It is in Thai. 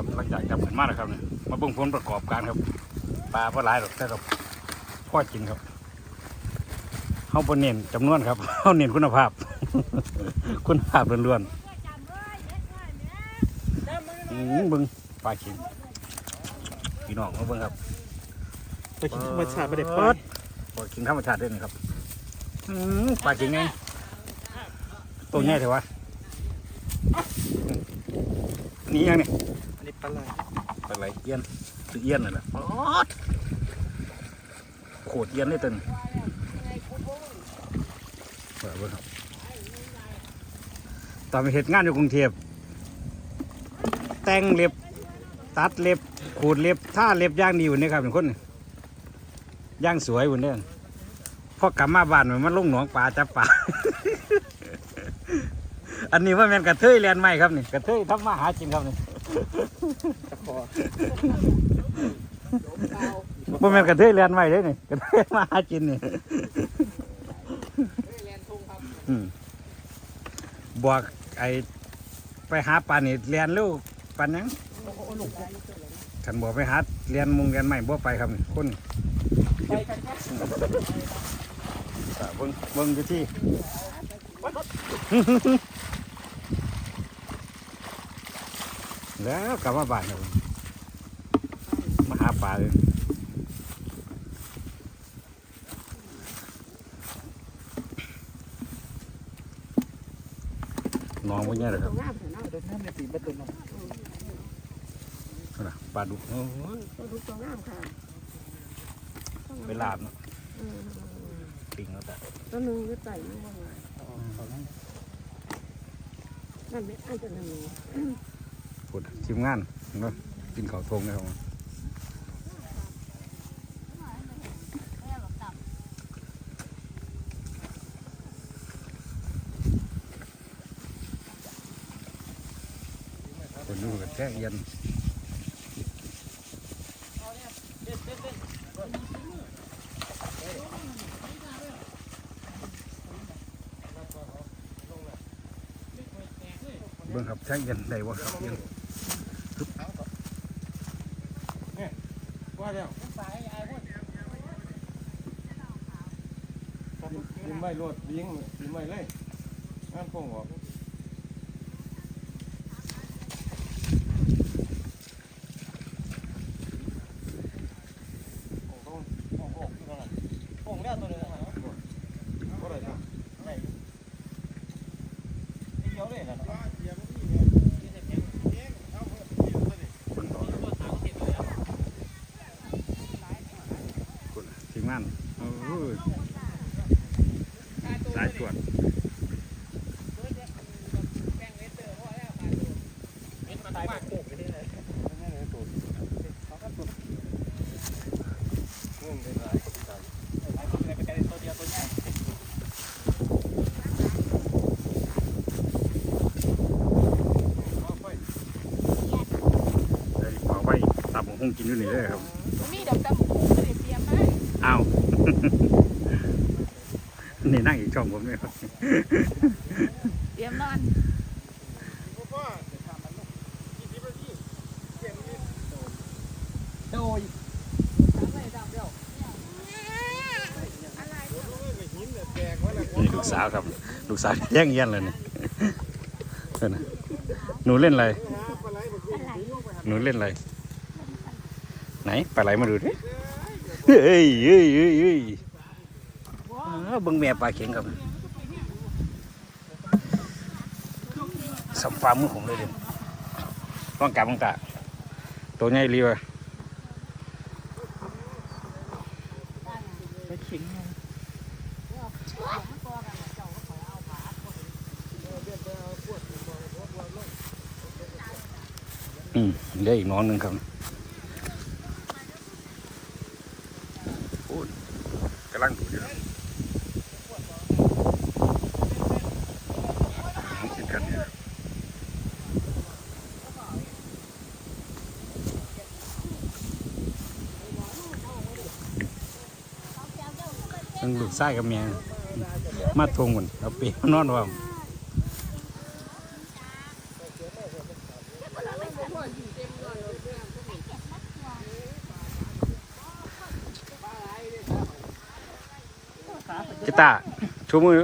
ครับหลังจากจับขึ้นมาแล้วครับเนี่ยมาเบิ่งผลประกอบการครับปลาพอหลายหรอกแต่ก็พ่อกินครับเขาบนเน้นจำนวนครับเขาเน้นคุณภาพ คุณภาพล้วนๆอืมเบิ่งปลาขิงพี่น้องมาเบิ่งครับไปกินธรรมชาติไม่ได้เปิปาดปลาขิงธรรมชาติด้วยนี่ครับอืมปลาขิงไงตัวใหญ่เถอะวะนี่ยังนี่อันนี้ ปลาไหลปลาไหลเอี้ยนคือเอี้ยนนั่นแหละป๊อดโขดเอี้ยนนี่ตึงเปิดเบิ่งครับตอนไปเห็ดงานอยู่กรุงเทพแต่งเล็บตัดเล็บขูดเล็บท่าเล็บย่างดีอยู่นี่ครับเป็นคนย่างสวยอยู่เนี่ยพอกลับมาบ้านมันลงหนองปลาจับปลาอันนี้ว่าแมนกระเทยเรียนใหม่ครับนี่กระเทยทำมาหากินครับนี่ ตะขอบ่แม่นกระเทยเรียนใหม่เด้นี่กระเทยมาหากินนี่อืมบอกไอ้ไปหาปลานี่เรียนเร็วปานหยังฉันบอกไปหาเรียนมุงเรียนใหม่บ่ไปครับนี่คนไปกันครับอ่าเบิ่งเบิ่งอยู่ที่ แล้วกลับมาบ้านแล้วมาหาปลาเลยน้องพวกนี้เลยครับเดินน้ำในตีประตูน้นะปลาดุกโอ้ยตัวดูตัวงามค่ะไปลาบเนาะปิงแล้วแต่ตัวหนึงก็ใส่ไม่ว่าไงำนั่นไม่อันจะหนึ่ง พูดทีมงานเนาะกินข้าวทงนะครับคนดูกันแท้เย็นเบิ่งครับแท้เย็นได้วะครับเย็น ว่า แล้วยิ้มไม่รวดยิงยิ้มไม่เลยงานคงออกผงแล้วตัวนึงก็ได้ครับเดียวเลยนะ เบิ่งต่อครับคุณที มงานโอ้ยสายตรวจมันตายโขกไปได้เลยไม่ได้ตัวเขาก็ตัวเงื่อนเป็นไรไปกันตัวเดียวตัวใหญ่ได้ขอไว้ตับของคงกินอยู่นี่เลยครับมีดอกตะมุกก็ได้เตรียมมา อ้าวนี่นั่งอีกช่องผมเนี่ยครับเตรียมนอนโดยนี่ลูกสาวครับ ลูกสาวแย่งเย็นเลยนี่เออนะหนูเล่นอะไร หนูเล่นอะไร ไหนปลาไหลมาดูดิ เฮ้ยเฮ้ยเฮ้ยเฮ้ยบิ่งแม่ปลาเข็งครับสัมฟามือผมเลยเด่นต้องกลับต้องกะตัวใหญ่รีวะอืมเดี๋ยวอีกน้องหนึ่งครับ โอ้ยกำลังดูอยู่กินกันเนี่ยมันลูกไส้กับเมียมาทวงหมดเอาเปียนอนว่า กีตาร์ชูมือ